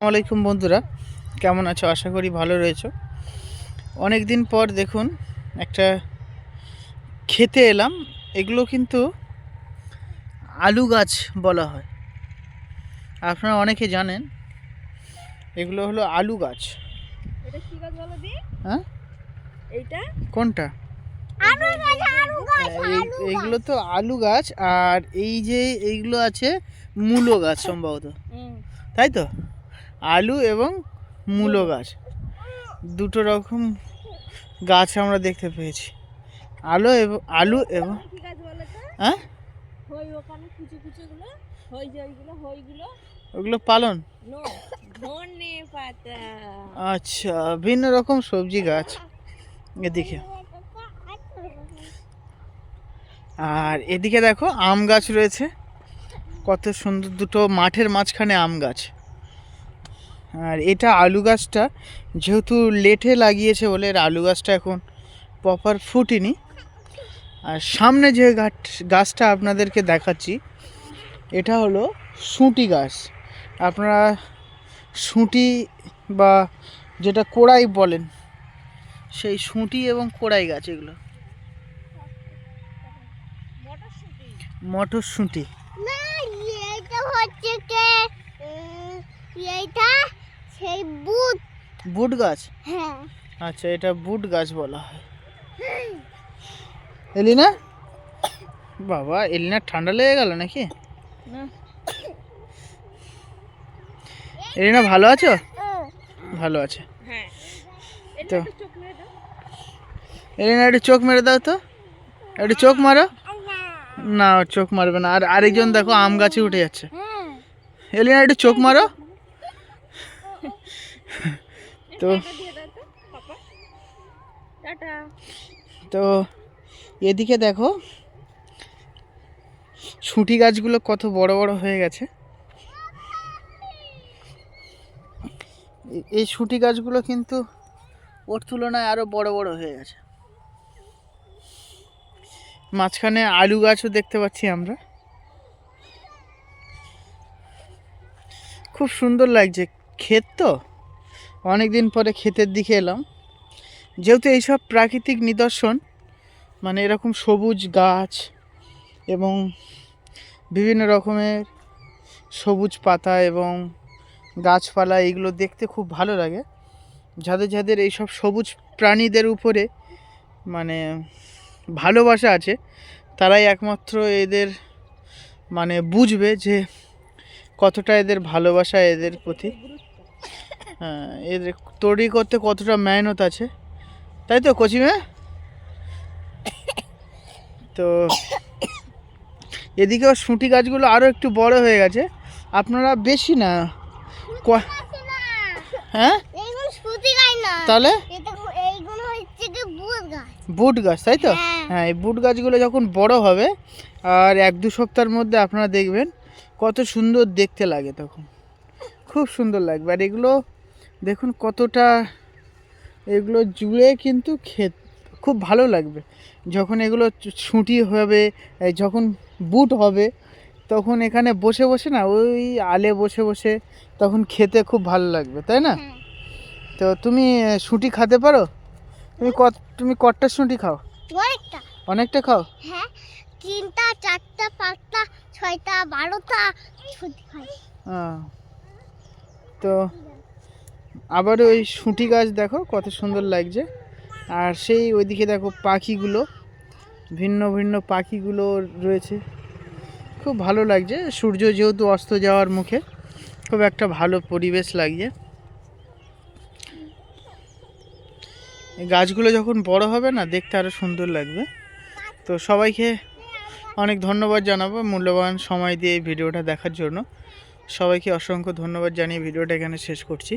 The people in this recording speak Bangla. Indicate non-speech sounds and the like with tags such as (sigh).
আলাইকুম বন্ধুরা কেমন আছো? আশা করি ভালো রয়েছো। অনেক দিন পর দেখুন একটা খেতে এলাম। এগুলো কিন্তু আলু গাছ বলা হয়। আপনারা অনেকে জানেন এগুলো হলো আলু গাছ। হ্যাঁ? এইটা? কোনটা? এইগুলো তো আলু গাছ আর এই যে এইগুলো আছে মূলো গাছ (laughs) সম্ভবত। তাই তো? আলু এবং মূলো গাছ। দুটো রকম গাছ আমরা দেখতে পেয়েছি। আলু এবং আলু এবং হ্যাঁ? ওগুলো পালন? পাতা। আচ্ছা ভিন্ন রকম সবজি গাছ। এদিকে। আর এদিকে দেখো আম গাছ রয়েছে। কত সুন্দর দুটো মাঠের মাঝখানে আম গাছ। আর এটা আলু গাছটা যেহেতু লেটে লাগিয়েছে বলে এর আলু গাছটা এখন প্রপার ফুটিনি। আর সামনে যে গাছ গাছটা আপনাদেরকে দেখাচ্ছি, এটা হলো শুঁটি গাছ। আপনারা শুঁটি বা যেটা কোড়াই বলেন, সেই শুঁটি এবং কোড়াই গাছ এগুলো। মটরশুঁটি। এইটা সেই বুট। বুট গাছ? হ্যাঁ। আচ্ছা এটা বুট গাছ বলা হয়। এলিনা? বাবা এলিনার ঠান্ডা লেগে গেল নাকি? এলিনা ভালো আছো? ভালো আছে। হ্যাঁ। তো এটা চোখ মেরে দাও এলিনা একটু চোখ মেরে দাও তো। একটু চোখ মারো। না চোখ মারবে না। আর আরেকজন দেখো আম গাছে উঠে যাচ্ছে। হ্যাঁ। এলিনা একটু চোখ মারো। তো তো এদিকে দেখো ছুটি গাছগুলো কত বড় বড় হয়ে গেছে। এই ছুটি গাছগুলো কিন্তু ওর তুলনায় আরও বড় বড় হয়ে গেছে। মাঝখানে আলু গাছও দেখতে পাচ্ছি আমরা। খুব সুন্দর লাগছে। ক্ষেত তো? অনেক দিন পরে ক্ষেতের দিকে এলাম। যেহেতু এইসব প্রাকৃতিক নিদর্শন মানে এরকম সবুজ গাছ এবং বিভিন্ন রকমের সবুজ পাতা এবং গাছপালা, এগুলো দেখতে খুব ভালো লাগে। যাদের যাদের এইসব সবুজ প্রাণীদের উপরে মানে ভালোবাসা আছে, তারাই একমাত্র এদের মানে বুঝবে যে কতটা এদের ভালোবাসা এদের প্রতি। হ্যাঁ এদের তৈরি করতে কতটা মেহনত আছে? তাই তো কচিমে তো এদিকেও শুঁটি গাছগুলো আরও একটু বড় হয়ে গেছে। আপনারা বেশি না। হ্যাঁ? তাহলে? বুট গাছ তাই তো? হ্যাঁ। হ্যাঁ এই বুট গাছগুলো যখন বড় হবে আর এক দু সপ্তাহের মধ্যে আপনারা দেখবেন কত সুন্দর দেখতে লাগে তখন। খুব সুন্দর লাগবে। আর এগুলো দেখুন কতটা এগুলো জুড়ে কিন্তু ক্ষেত খুব ভালো লাগবে। যখন এগুলো ছুটি হবে যখন বুট হবে তখন এখানে বসে বসে না ওই আলে বসে বসে তখন খেতে খুব ভালো লাগবে তাই না? তো তুমি শুঁটি খেতে পারো? তুমি কত তুমি কটটা শুঁটি খাও? অনেকটা। অনেকটা খাও? হ্যাঁ তিনটা চারটা পাঁচটা ছয়টা বারোটা ছুটি খাই তো আবার ওই শুঁটি গাছ দেখো, কত সুন্দর লাগছে। আর সেই ওইদিকে দেখো পাখিগুলো, ভিন্ন ভিন্ন পাখিগুলো রয়েছে। খুব ভালো লাগছে, সূর্য যেহেতু অস্ত যাওয়ার মুখে, খুব একটা ভালো পরিবেশ লাগছে। গাছগুলো যখন বড় হবে না, দেখতে আরও সুন্দর লাগবে। তো সবাইকে অনেক ধন্যবাদ জানাব মূল্যবান সময় দিয়ে ভিডিওটা দেখার জন্য। সবাইকে অসংখ্য ধন্যবাদ জানিয়ে ভিডিওটা এখানে শেষ করছি।